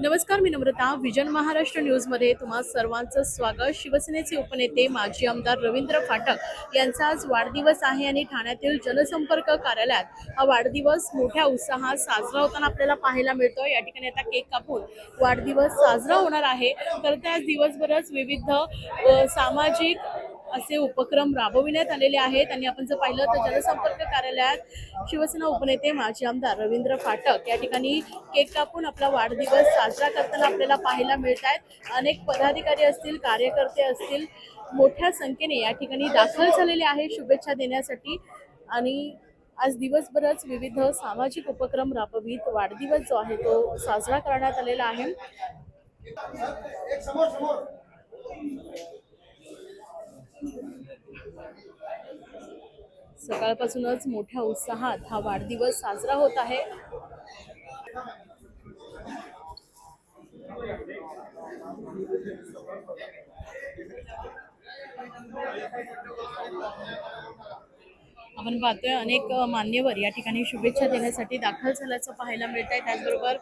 नमस्कार मी नम्रता. विजन महाराष्ट्र न्यूजमध्ये तुम्हा सर्वांचं स्वागत. शिवसेनेचे उपनेते माजी आमदार रवींद्र फाटक यांचा आज वाढदिवस आहे आणि ठाण्यातील जनसंपर्क कार्यालयात हा वाढदिवस मोठ्या उत्साहात साजरा होताना आपल्याला पाहायला मिळतो या ठिकाणी आता केक कापून वाढदिवस साजरा होणार आहे. तर त्याच दिवसभरच विविध सामाजिक असे उपक्रम राबविण्यात आलेले आहेत. आणि आपण जर पाहिलं तर जनसंपर्क कार्यालयात शिवसेना उपनेते माजी आमदार रवींद्र फाटक या ठिकाणी केक कापून आपला वाढदिवस साजरा करताना आपल्याला पाहायला मिळत आहेत अनेक पदाधिकारी असतील कार्यकर्ते असतील मोठ्या संख्येने या ठिकाणी दाखल झालेले आहे. शुभेच्छा देण्यासाठी आणि आज दिवसभरच विविध सामाजिक उपक्रम राबवित वाढदिवस जो आहे तो साजरा करण्यात आलेला आहे. सकाळपासूनच मोठ्या उत्साहात हा वाढदिवस साजरा होत आहे. आपण पाहतोय अनेक मान्यवर या ठिकाणी शुभेच्छा देण्यासाठी दाखल झाल्याचं पाहायला मिळत आहे त्याचबरोबर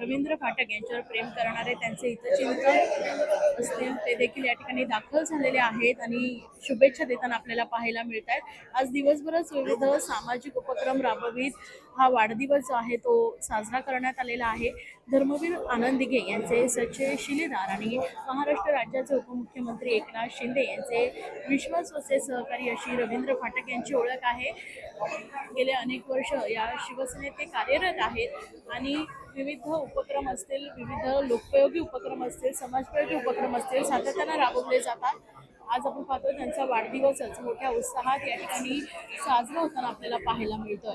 रवींद्र फाटक यांच्यावर प्रेम करणारे त्यांचे हितचिंतक असतील ते देखील या ठिकाणी दाखल झालेले आहेत आणि शुभेच्छा देताना आपल्याला पाहायला मिळत आहेत आज दिवसभरच विविध सामाजिक उपक्रम राबवित हा वाढदिवस जो आहे तो साजरा करण्यात आलेला आहे. धर्मवीर आनंद दिघे यांचे सचे शिलेदार आणि महाराष्ट्र राज्याचे उपमुख्यमंत्री एकनाथ शिंदे यांचे विश्वासवसे सहकारी अशी रवींद्र फाटक यांची ओळख आहे. गेले अनेक वर्ष या शिवसेनेत ते कार्यरत आहेत आणि विविध उपक्रम असतील विविध लोकोपयोगी उपक्रम असतील समाजोपयोगी उपक्रम असतील सातत्यानं राबवले जातात. आज आपण पाहतो त्यांचा वाढदिवसच मोठ्या उत्साहात या ठिकाणी साजरा होताना आपल्याला पाहायला मिळतं.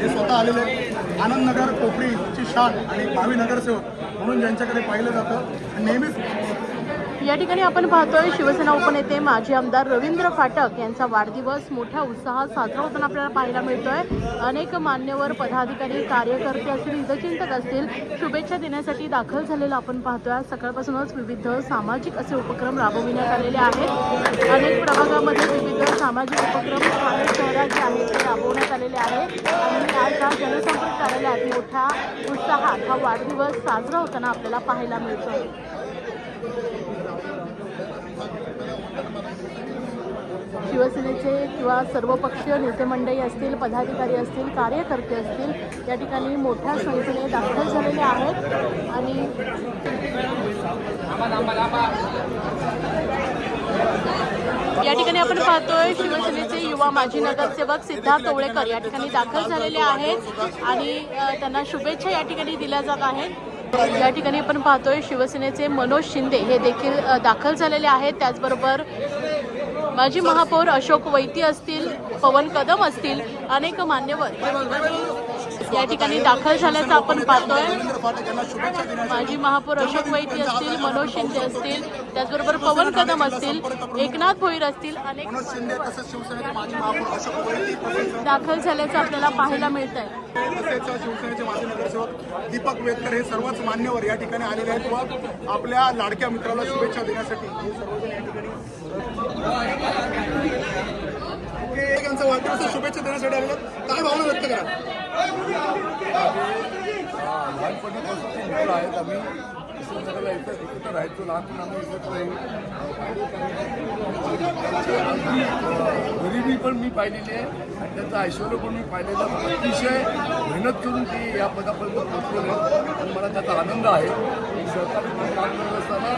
हे स्वतः आलेले आहेत. आनंदनगर कोपरीची शान आणि भावी नगरसेवक म्हणून ज्यांच्याकडे पाहिलं जातं. नेहमीच या ठिकाणी आपण पाहतोय शिवसेना उपनेते माजी आमदार रवींद्र फाटक यांचा वाढदिवस मोठ्या उत्साहात साजरा होताना आपल्याला पाहायला मिळतोय. अनेक मान्यवर पदाधिकारी कार्यकर्ते असतील हितचिंतक असतील. शुभेच्छा देण्यासाठी दाखल झालेलं आपण पाहतोय. आज सकाळपासूनच विविध सामाजिक असे उपक्रम राबविण्यात आलेले आहेत. अनेक प्रभागामध्ये विविध सामाजिक उपक्रम ठाणे शहरात जे आहेत ते राबवण्यात आलेले आहेत आणि आज हा जनसंपर्क कार्यालयात मोठ्या उत्साहात हा वाढदिवस साजरा होताना आपल्याला पाहायला मिळतो शिवसेनेचे किंवा सर्व पक्षीय नेते मंडळी असतील पदाधिकारी असतील कार्यकर्ते असतील या ठिकाणी मोठ्या संख्येने दाखल झालेले आहेत. आणि या ठिकाणी आपण पाहतोय शिवसेनेचे युवा माजी नगरसेवक सिद्धार्थ तवळेकर या ठिकाणी दाखल झालेले आहेत आणि त्यांना शुभेच्छा या ठिकाणी दिल्या जात आहेत. या ठिकाणी आपण पाहतोय शिवसेनेचे मनोज शिंदे हे देखील दाखल झालेले आहेत. त्याचबरोबर माजी महापौर अशोक वैती असतील पवन कदम असतील अनेक मान्यवर. या ठिकाणी दाखल झाल्याचं आपण पाहतोय. माजी महापौर अशोक वैती असतील मनोज शिंदे असतील त्याचबरोबर पवन कदम असतील एकनाथ भोईर असतील अनेक दाखल झाल्याचं आपल्याला पाहायला मिळत आहे तसेच शिवसेनेचे माजी नगरसेवक दीपक वेदकर हे सर्वच मान्यवर या ठिकाणी आलेले आहेत. व आपल्या लाडक्या मित्राला शुभेच्छा देण्यासाठी हे सर्वजण या ठिकाणी ओके, यांचा वाढदिवस शुभेच्छा देण्यासाठी आलेले आहेत. काय भावना व्यक्त करा? लहानपणीपासूनची मुलं आहेत आम्ही किशोरनगरला इथं एकत्र राहायचो लहानपणी आम्ही एकत्र येऊन गरिबी पण मी पाहिलेली आहे आणि त्यांचं ऐश्वर पण मी पाहिलेलं अतिशय मेहनत करून ते या पदापर्यंत पोहोचलेलं आहे आणि मला त्याचा आनंद आहे की सरकारी पण काम करत असताना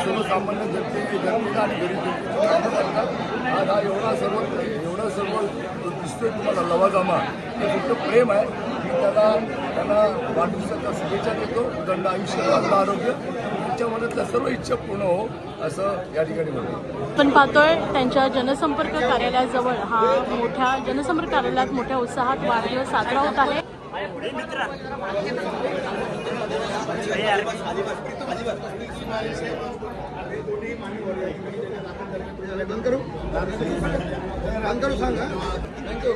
सर्वसामान्य जनते जनतेला आणि गरीब जनतेचा कामं आज हा एवढा सर्व एवढा सर्व जो दिसतोय तुम्हाला लवाजामा हे फक्त प्रेम आहे. मी त्याला त्यांना वाढदिवसाच्या शुभेच्छा देतो. उदंड आयुष्य चांगलं आरोग्य. त्याच्यामध्ये त्या सर्व इच्छा पूर्ण हो असं या ठिकाणी म्हणतो. आपण पाहतोय त्यांच्या जनसंपर्क कार्यालयाजवळ हा मोठ्या जनसंपर्क कार्यालयात मोठ्या उत्साहात वाढदिवस साजरा होत आहे. करू. बंद करू सांगा. थँक्यू